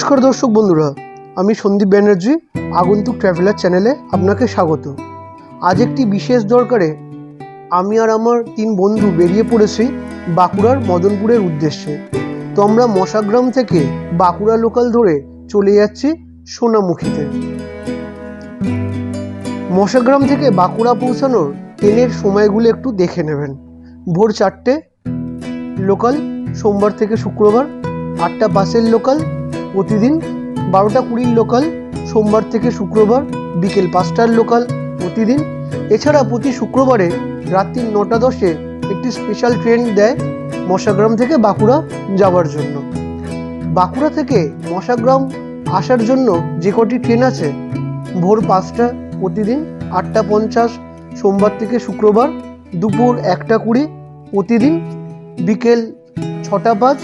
নমস্কার দর্শক বন্ধুরা, আমি সন্দীপ ব্যানার্জি, আগন্তুক ট্রাভেলার চ্যানেলে আপনাকে স্বাগত। আজ একটি বিশেষ দরকারে আমি আর আমার তিন বন্ধু বেরিয়ে পড়েছি বাঁকুড়ার মদনপুরের উদ্দেশ্যে। তো আমরা মশাগ্রাম থেকে বাঁকুড়া লোকাল ধরে চলে যাচ্ছি সোনামুখীতে। মশাগ্রাম থেকে বাঁকুড়া পৌঁছানোর ট্রেনের সময়গুলো একটু দেখে নেবেন। ভোর চারটে লোকাল সোমবার থেকে শুক্রবার, আটটা বাসের লোকাল প্রতিদিন বারোটা কুড়ির লোকাল সোমবার থেকে শুক্রবার বিকেল পাঁচটার লোকাল প্রতিদিন। এছাড়া প্রতি শুক্রবারে রাত্রি নটা দশে একটি স্পেশাল ট্রেন দেয় মশাগ্রাম থেকে বাঁকুড়া যাওয়ার জন্য। বাঁকুড়া থেকে মশাগ্রাম আসার জন্য যে কটি ট্রেন আছে, ভোর পাঁচটা প্রতিদিন আটটা পঞ্চাশ, সোমবার থেকে শুক্রবার দুপুর একটা কুড়ি, প্রতিদিন বিকেল ছটা পাঁচ,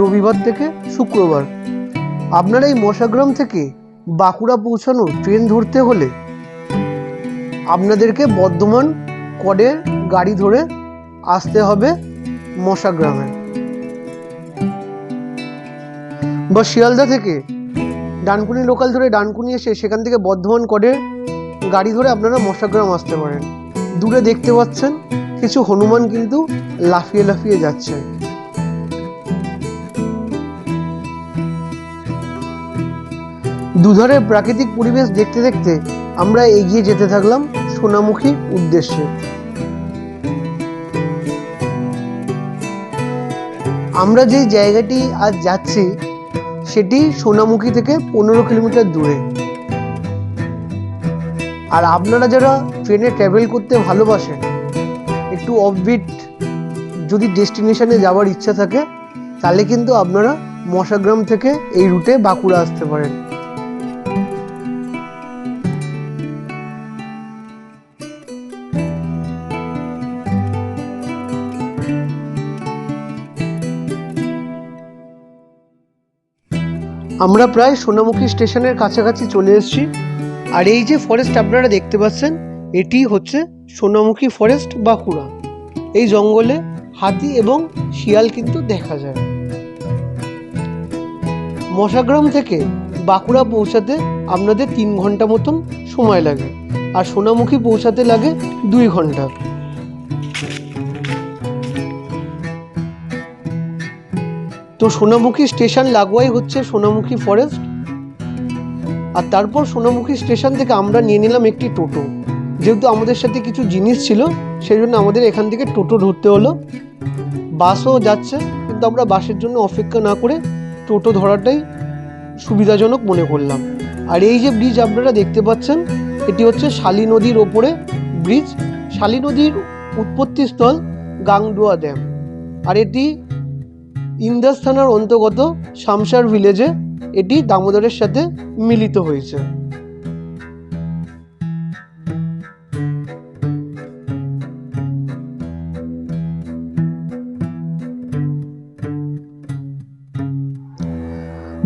রবিবার থেকে শুক্রবার। আপনারা এই মশাগ্রাম থেকে বাঁকুড়া পৌঁছানোর ট্রেন ধরতে হলে আপনাদেরকে বর্ধমান কডের গাড়ি ধরে আসতে হবে মশাগ্রামে। বা শিয়ালদা থেকে ডানকুনি লোকাল ধরে ডানকুনি এসে সেখান থেকে বর্ধমান কডের গাড়ি ধরে আপনারা মশাগ্রাম আসতে পারেন। দূরে দেখতে পাচ্ছেন, কিছু হনুমান কিন্তু লাফিয়ে লাফিয়ে যাচ্ছে। দুধারের প্রাকৃতিক পরিবেশ দেখতে দেখতে আমরা এগিয়ে যেতে থাকলাম সোনামুখী উদ্দেশ্যে। আমরা যে জায়গাটি আজ যাচ্ছি, সেটি সোনামুখী থেকে পনেরো কিলোমিটার দূরে। আর আপনারা যারা ট্রেনে ট্রাভেল করতে ভালোবাসেন, একটু অফবিট যদি ডেস্টিনেশনে যাওয়ার ইচ্ছা থাকে, তাহলে কিন্তু আপনারা মশাগ্রাম থেকে এই রুটে বাঁকুড়া আসতে পারেন। আমরা প্রায় সোনামুখী স্টেশনের কাছাকাছি চলে এসেছি। আর এই যে ফরেস্ট আপনারা দেখতে পাচ্ছেন, এটি হচ্ছে সোনামুখী ফরেস্ট বাঁকুড়া। এই জঙ্গলে হাতি এবং শিয়াল কিন্তু দেখা যায়। মশাগ্রাম থেকে বাঁকুড়া পৌঁছাতে আপনাদের তিন ঘণ্টা মতন সময় লাগে। আর সোনামুখী পৌঁছাতে লাগে দুই ঘণ্টা। তো সোনামুখী স্টেশন লাগোয়াই হচ্ছে সোনামুখী ফরেস্ট আর তারপর সোনামুখী স্টেশন থেকে আমরা নিয়ে নিলাম একটি টোটো। যেহেতু আমাদের সাথে কিছু জিনিস ছিল, সেই জন্য আমাদের এখান থেকে টোটো ধরতে হলো। বাসও যাচ্ছে, কিন্তু আমরা বাসের জন্য অপেক্ষা না করে টোটো ধরাটাই সুবিধাজনক মনে করলাম। আর এই যে ব্রিজ আপনারা দেখতে পাচ্ছেন, এটি হচ্ছে শালী নদীর ওপরে ব্রিজ শালী নদীর উৎপত্তিস্থল গাংডুয়া ড্যাম আর এটি ইন্দাস থানার অন্তর্গত শামসার ভিলেজে এটি দামোদরের সাথে মিলিত হয়েছে।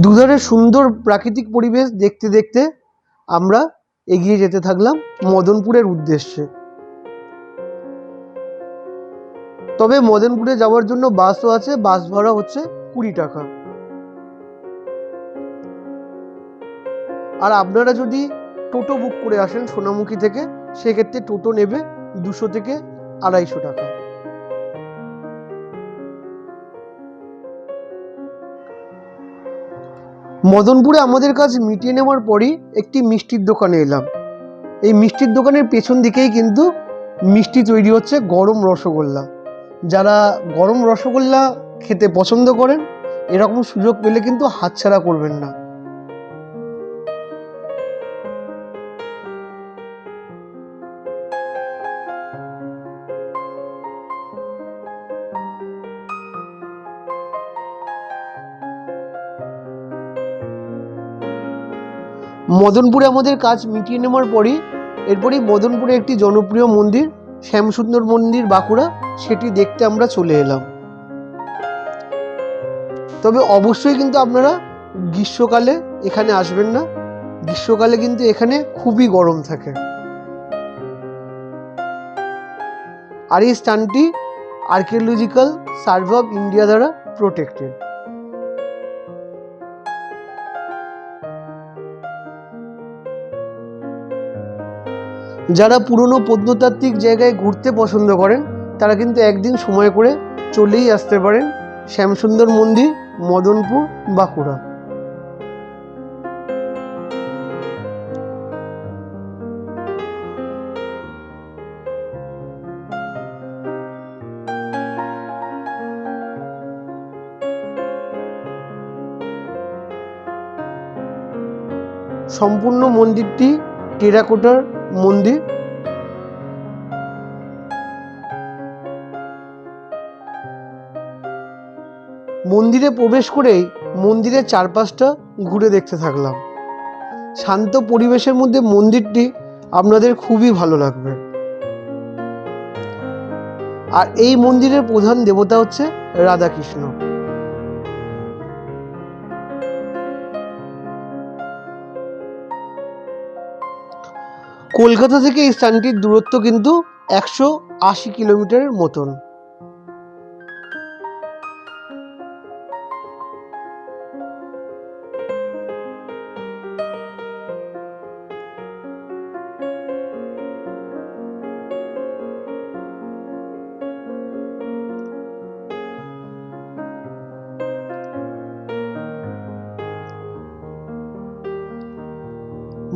দুধারে সুন্দর প্রাকৃতিক পরিবেশ দেখতে দেখতে আমরা এগিয়ে যেতে থাকলাম মদনপুরের উদ্দেশ্যে। তবে মদনপুরে যাওয়ার জন্য বাসও আছে, বাস ভাড়া হচ্ছে কুড়ি টাকা। আর আপনারা যদি টোটো বুক করে আসেন সোনামুখী থেকে, সেক্ষেত্রে টোটো নেবে দুশো থেকে আড়াইশো টাকা। মদনপুরে আমাদের কাজ মিটিয়ে নেওয়ার পরই একটি মিষ্টির দোকানে এলাম। এই মিষ্টির দোকানের পেছন দিকেই কিন্তু মিষ্টি তৈরি হচ্ছে গরম রসগোল্লা। যারা গরম রসগোল্লা খেতে পছন্দ করেন, এরকম সুযোগ পেলে কিন্তু হাতছাড়া করবেন না। মদনপুরে আমাদের কাজ মিটিয়ে নেওয়ার পরই, এরপরেই মদনপুরে একটি জনপ্রিয় মন্দির শ্যামসুন্দর মন্দির, বাঁকুড়া, সেটি দেখতে আমরা চলে এলাম। তবে অবশ্যই কিন্তু আপনারা গ্রীষ্মকালে এখানে আসবেন না। গ্রীষ্মকালে কিন্তু এখানে খুবই গরম থাকে। আর এই স্থানটি আর্কিওলজিক্যাল সার্ভে অফ ইন্ডিয়া দ্বারা প্রোটেক্টেড যারা পুরনো প্রত্নতাত্ত্বিক জায়গায় ঘুরতে পছন্দ করেন, তারা কিন্তু একদিন সময় করে চলেই আসতে পারেন শ্যামসুন্দর মন্দির, মদনপুর, বাঁকুড়া। সম্পূর্ণ মন্দিরটি টেরাকোটার মন্দির মন্দিরে প্রবেশ করেই মন্দিরের চারপাশটা ঘুরে দেখতে থাকলাম। শান্ত পরিবেশের মধ্যে মন্দিরটি আপনাদের খুবই ভালো লাগবে। আর এই মন্দিরের প্রধান দেবতা হচ্ছে রাধাকৃষ্ণ। কলকাতা থেকে এই স্থানটির দূরত্ব কিন্তু একশো আশি কিলোমিটারের মতন।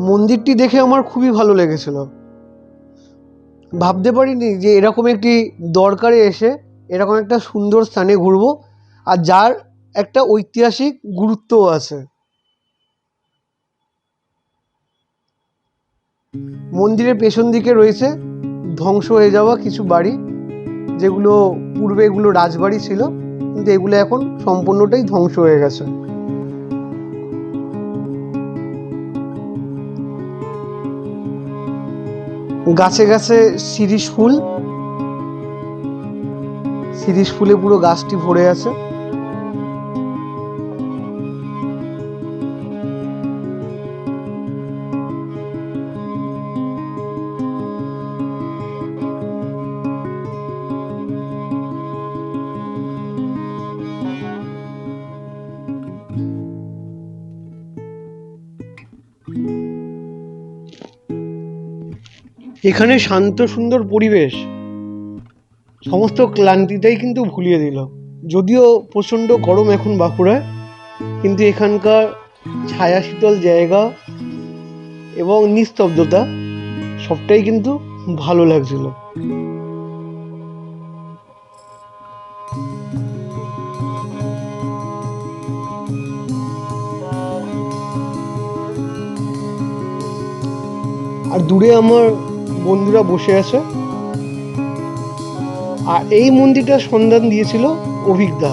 মন্দিরটি দেখে আমার খুবই ভালো লেগেছিল। ভাবতে পারিনি যে এরকম একটি দরকারে এসে এরকম একটা সুন্দর স্থানে ঘুরবো আর যার একটা ঐতিহাসিক গুরুত্বও আছে। মন্দিরের পেছন দিকে রয়েছে ধ্বংস হয়ে যাওয়া কিছু বাড়ি, যেগুলো পূর্বে এগুলো রাজবাড়ি ছিল, কিন্তু এগুলো এখন সম্পূর্ণটাই ধ্বংস হয়ে গেছে। গাছে গাছে শিরিষ ফুল। শিরিষ ফুলে পুরো গাছটি ভরে আছে। এখানে শান্ত, সুন্দর পরিবেশ। সমস্ত ক্লান্তিটাই কিন্তু ভুলিয়ে দিল। যদিও প্রচণ্ড গরম এখন বাঁকুড়ায়, কিন্তু এখানকার ছায়া শীতল জায়গা এবং নিস্তব্ধতা সবটাই কিন্তু ভালো লাগছিল। আর দূরে আমার বন্ধুরা বসে আছে। আর এই মন্দিরটার সন্ধান দিয়েছিল অভিজ্ঞতা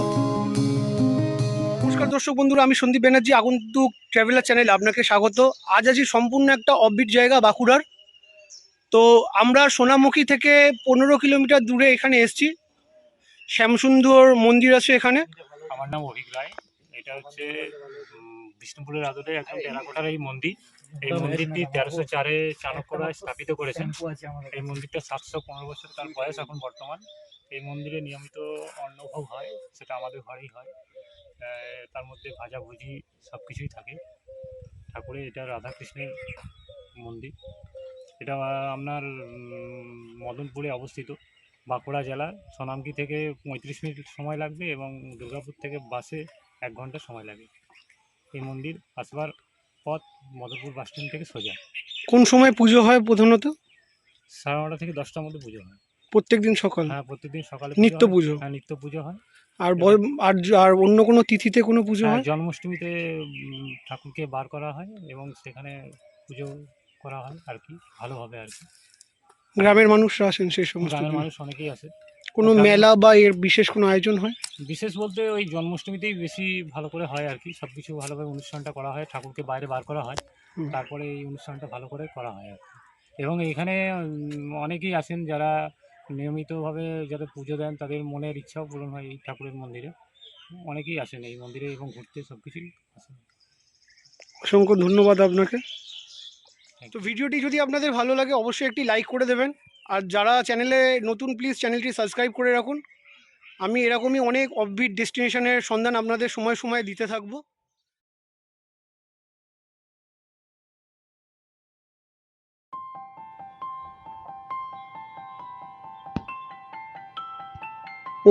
নমস্কার দর্শক বন্ধুরা আমি সন্দীপ ব্যানার্জি আগন্তুক ট্রাভেলার চ্যানেলে আপনাকে স্বাগত। আজ আছি সম্পূর্ণ একটা অববিট জায়গা বাঁকুড়ার। তো আমরা সোনামুখী থেকে পনেরো কিলোমিটার দূরে এখানে এসছি। শ্যামসুন্দর মন্দির আছে এখানে। আমার নাম অভিক রায়। এটা হচ্ছে বিষ্ণুপুরের আদলে একদম টেরাকোটার এই মন্দির। এই মন্দিরটি তেরোশো চারে চাণক্যরা স্থাপিত করেছেন। এই মন্দিরটা সাতশো পনেরো বছর তার বয়স এখন বর্তমান। এই মন্দিরে নিয়মিত অন্নভোগ হয় সেটা আমাদের ঘরেই হয়। তার মধ্যে ভাজাভুজি সব কিছুই থাকে। ঠাকুরের এটা রাধাকৃষ্ণের মন্দির। এটা আপনার মদনপুরে অবস্থিত। বাঁকুড়া জেলা সোনামকি থেকে পঁয়ত্রিশ মিনিট সময় লাগবে এবং দুর্গাপুর থেকে বাসে এক ঘণ্টা সময় লাগে এই মন্দির আসবার পথ মদনপুর বাস স্ট্যান্ড থেকে সোজা। কোন সময় পুজো হয় প্রধানত? সাড়ে নটা থেকে দশটার মধ্যে পুজো হয়। প্রত্যেক দিন সকাল? হ্যাঁ প্রত্যেকদিন সকালে নিত্য হয়। পুজো? হ্যাঁ নিত্য পুজো হয়। আর ব- আর আর অন্য কোনো তিথিতে কোনো পুজো হ্যাঁ, হয়? জন্মাষ্টমীতে উম, ঠাকুরকে বার করা হয় এবং সেখানে পুজো করা হয় আর কি ভালোভাবে আর কি। গ্রামের মানুষরা আসেন সেই সমস্ত গ্রামের দিন। মানুষ অনেকেই আসে। কোনো মেলা বা এর বিশেষ কোনো আয়োজন হয়? বিশেষ বলতে ওই জন্মাষ্টমীতেই বেশি ভালো করে হয় আর কি। সব কিছু ভালোভাবে অনুষ্ঠানটা করা হয় ঠাকুরকে বাইরে বার করা হয়। তারপরে এই অনুষ্ঠানটা ভালো করে করা হয় আর কি। এবং এখানে অনেকেই আসেন যারা নিয়মিতভাবে যাদের পুজো দেন তাদের মনের ইচ্ছাও পূরণ হয় এই ঠাকুরের মন্দিরে। অনেকেই আসেন এই মন্দিরে এবং ঘুরতে সব কিছুই আসেন। অসংখ্য ধন্যবাদ আপনাকে। তো ভিডিওটি যদি আপনাদের ভালো লাগে অবশ্যই একটি লাইক করে দেবেন। আর যারা চ্যানেলে নতুন প্লিজ চ্যানেলটি সাবস্ক্রাইব করে রাখুন। আমি এরকমই অনেক অফবিট ডেস্টিনেশনের সন্ধান আপনাদের সময় সময় দিতে থাকব।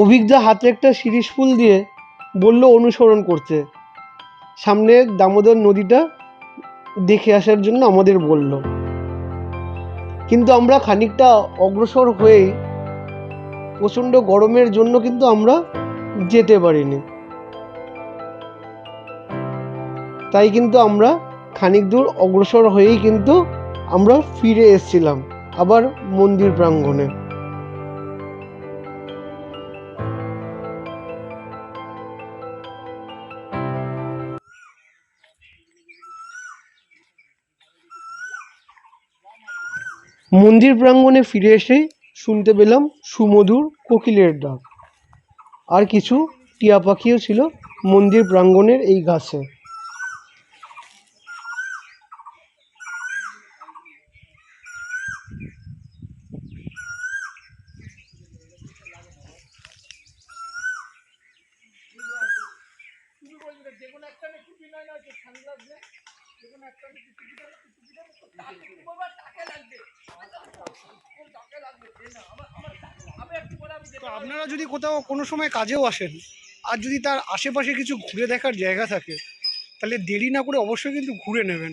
অভিজ্ঞা হাতে একটা শিরিশ ফুল দিয়ে বলল অনুসরণ করতে। সামনে দামোদর নদীটা দেখে আসার জন্য আমাদের বলল। কিন্তু আমরা খানিকটা অগ্রসর হয়েই প্রচণ্ড গরমের জন্য কিন্তু আমরা যেতে পারিনি। তাই কিন্তু আমরা খানিক দূর অগ্রসর হয়েই কিন্তু আমরা ফিরে এসেছিলাম আবার মন্দির প্রাঙ্গণে। মন্দির প্রাঙ্গণে ফিরে এসে শুনতে পেলাম সুমধুর কোকিলের ডাক। আর কিছু টিয়া পাখিও ছিল মন্দির প্রাঙ্গণের এই গাছে তো আপনারা যদি কোথাও কোনো সময় কাজেও আসেন, আর যদি তার আশেপাশে কিছু ঘুরে দেখার জায়গা থাকে, তাহলে দেরি না করে অবশ্যই কিন্তু ঘুরে নেবেন।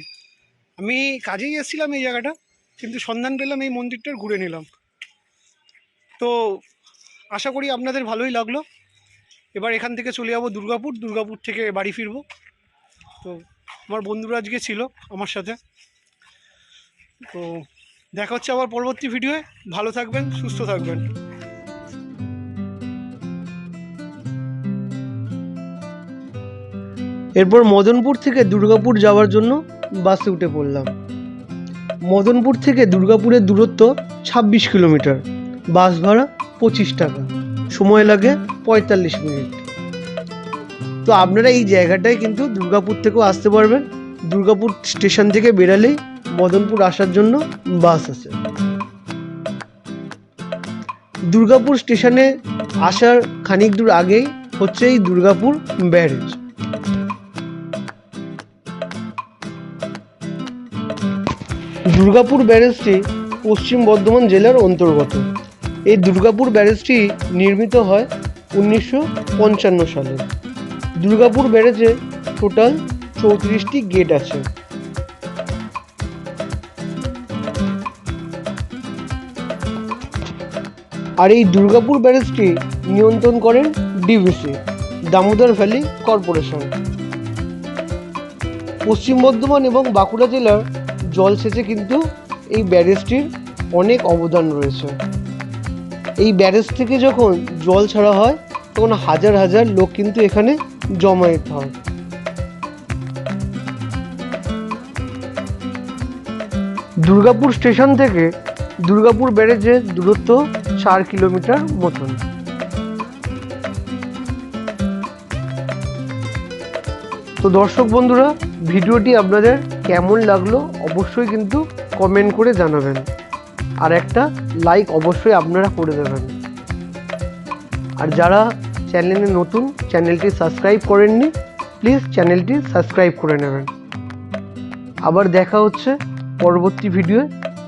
আমি কাজেই এসেছিলাম এই জায়গাটা, কিন্তু সন্ধান পেলাম এই মন্দিরটার ঘুরে নিলাম। তো আশা করি আপনাদের ভালোই লাগল। এবার এখান থেকে চলে যাব দুর্গাপুর দুর্গাপুর থেকে বাড়ি ফিরবো। তো আমার বন্ধুরা আজকে ছিল আমার সাথে। তো দেখা হচ্ছে আবার পরবর্তী ভিডিওয়ে ভালো থাকবেন, সুস্থ থাকবেন। এরপর মদনপুর থেকে দুর্গাপুর যাওয়ার জন্য বাসে উঠে পড়লাম। মদনপুর থেকে দুর্গাপুরের দূরত্ব ছাব্বিশ কিলোমিটার। বাস ভাড়া পঁচিশ টাকা। সময় লাগে পঁয়তাল্লিশ মিনিট। তো আপনারা এই জায়গাটায় কিন্তু দুর্গাপুর থেকেও আসতে পারবেন। দুর্গাপুর স্টেশন থেকে বেরালেই মদনপুর আসার জন্য বাস আছে। দুর্গাপুর স্টেশনে আসার খানিক দূর আগেই হচ্ছে এই দুর্গাপুর ব্যারেজ। দুর্গাপুর ব্যারেজটি পশ্চিম বর্ধমান জেলার অন্তর্গত। এই দুর্গাপুর ব্যারেজটি নির্মিত হয় উনিশশো পঞ্চান্ন সালে। দুর্গাপুর ব্যারেজে টোটাল চৌত্রিশটি গেট আছে। আর এই দুর্গাপুর ব্যারেজটি নিয়ন্ত্রণ করেন ডিভিসি, দামোদর ভ্যালি কর্পোরেশন। পশ্চিম বর্ধমান এবং বাঁকুড়া জেলার জলসেচে কিন্তু এই ব্যারেজটির অনেক অবদান রয়েছে। এই ব্যারেজ থেকে যখন জল ছাড়া হয়, তখন হাজার হাজার লোক কিন্তু এখানে জমায়েত হয়। দুর্গাপুর স্টেশন থেকে দুর্গাপুর ব্যারেজের দূরত্ব চার কিলোমিটার মতন। তো দর্শক বন্ধুরা, ভিডিওটি আপনাদের কেমন লাগল অবশ্যই কিন্তু কমেন্ট করে জানাবেন। আর একটা লাইক অবশ্যই আপনারা করে দেবেন। আর যারা চ্যানেলে নতুন, চ্যানেলটি সাবস্ক্রাইব করেননি, প্লিজ চ্যানেলটি সাবস্ক্রাইব করে নেবেন। আবার দেখা হচ্ছে পরবর্তী ভিডিওয়ে।